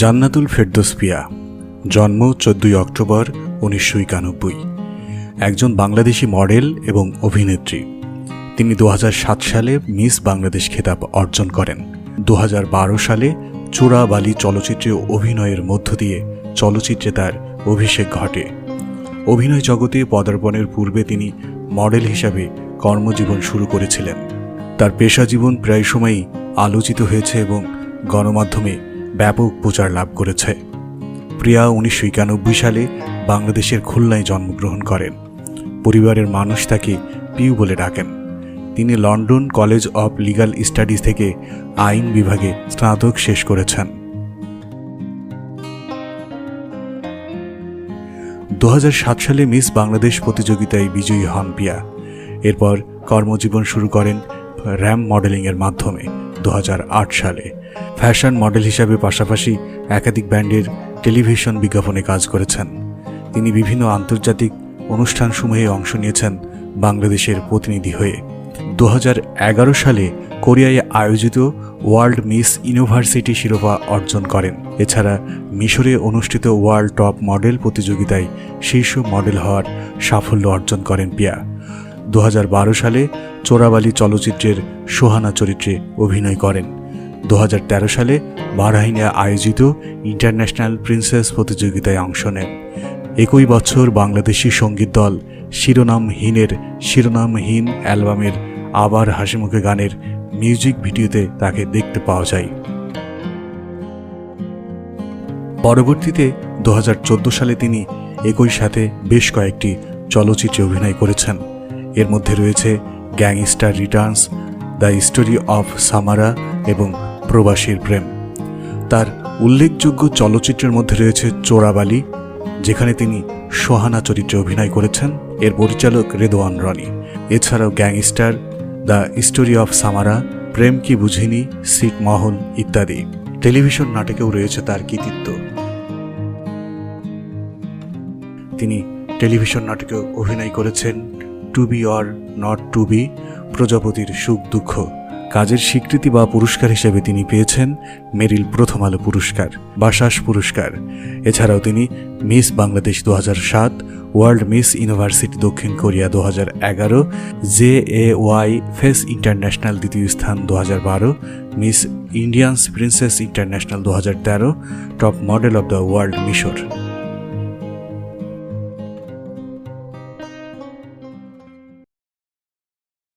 জান্নাতুল ফেরদোস পিয়া, জন্ম চোদ্দই অক্টোবর উনিশশো একানব্বই। একজন বাংলাদেশি মডেল এবং অভিনেত্রী। তিনি দু হাজার সাত সালে মিস বাংলাদেশ খেতাব অর্জন করেন। দু হাজার বারো সালে চোরাবালি চলচ্চিত্রে অভিনয়ের মধ্য দিয়ে চলচ্চিত্রে তার অভিষেক ঘটে। অভিনয় জগতে পদার্পণের পূর্বে তিনি মডেল হিসাবে কর্মজীবন শুরু করেছিলেন। তার পেশা জীবন প্রায় সময়ই আলোচিত হয়েছে এবং গণমাধ্যমে ব্যাপক প্রচার লাভ করেছে। প্রিয়া উনিশশো একানব্বই সালে বাংলাদেশের খুলনায় জন্মগ্রহণ করেন। পরিবারের মানুষ তাকে পিউ বলে ডাকেন। তিনি London college of legal studies থেকে আইন বিভাগে স্নাতক শেষ করেছেন। দু হাজার সাত সালে মিস বাংলাদেশ প্রতিযোগিতায় বিজয়ী হন পিয়া এরপর কর্মজীবন শুরু করেন র্যাম মডেলিংয়ের মাধ্যমে। দু হাজার আট সালে। ফ্যাশন মডেল হিসাবে পাশাপাশি একাধিক ব্যান্ডের টেলিভিশন বিজ্ঞাপনে কাজ করেছেন। তিনি বিভিন্ন আন্তর্জাতিক অনুষ্ঠানসমূহে অংশ নিয়েছেন বাংলাদেশের প্রতিনিধি হয়ে। দু হাজার এগারো সালে কোরিয়ায় আয়োজিত ওয়ার্ল্ড মিস ইউনিভার্সিটি শিরোপা অর্জন করেন। এছাড়া মিশরে অনুষ্ঠিত ওয়ার্ল্ড টপ মডেল প্রতিযোগিতায় শীর্ষ মডেল হওয়ার সাফল্য অর্জন করেন পিয়া। দু হাজার বারো সালে চোরাবালি চলচ্চিত্রের সোহানা চরিত্রে অভিনয় করেন। দু হাজার তেরো সালে বারহাইনে আয়োজিত ইন্টারন্যাশনাল প্রিন্সেস প্রতিযোগিতায় অংশ নেন। একই বছর বাংলাদেশি সংগীত দল শিরোনামহীনের শিরোনামহীন অ্যালবামের আবার হাসিমুখে গানের মিউজিক ভিডিওতে তাকে দেখতে পাওয়া যায়। পরবর্তীতে দু হাজার চোদ্দ সালে তিনি একই সাথে বেশ কয়েকটি চলচ্চিত্রে অভিনয় করেছেন। এর মধ্যে রয়েছে gangster returns, the story of Samara এবং প্রবাসীর প্রেম। তার উল্লেখযোগ্য চলচ্চিত্রের মধ্যে রয়েছে চোরাবালি, যেখানে তিনি সোহানা চরিত্রে অভিনয় করেছেন। এর পরিচালক রেদোয়ান রনি। এছাড়াও gangster, the story of Samara, প্রেম কি বুঝিনি, সিট মহল ইত্যাদি। টেলিভিশন নাটকেও রয়েছে তার কৃতিত্ব। তিনি টেলিভিশন নাটকে অভিনয় করেছেন। To be or not to be প্রজাপতির সুখ দুঃখ কাজের স্বীকৃতি বা পুরস্কার হিসেবে তিনি পেয়েছেন মেরিল প্রথম আলো পুরস্কার, বাসাস পুরস্কার। এছাড়াও তিনি মিস বাংলাদেশ দু সাত, ওয়ার্ল্ড মিস ইউনিভার্সিটি দক্ষিণ কোরিয়া দু হাজার এগারো, J A Y face international দ্বিতীয় স্থান দু হাজার বারো, মিস ইন্ডিয়ান্স প্রিন্সেস ইন্টারন্যাশনাল দু হাজার তেরো, top model of the world মিশর।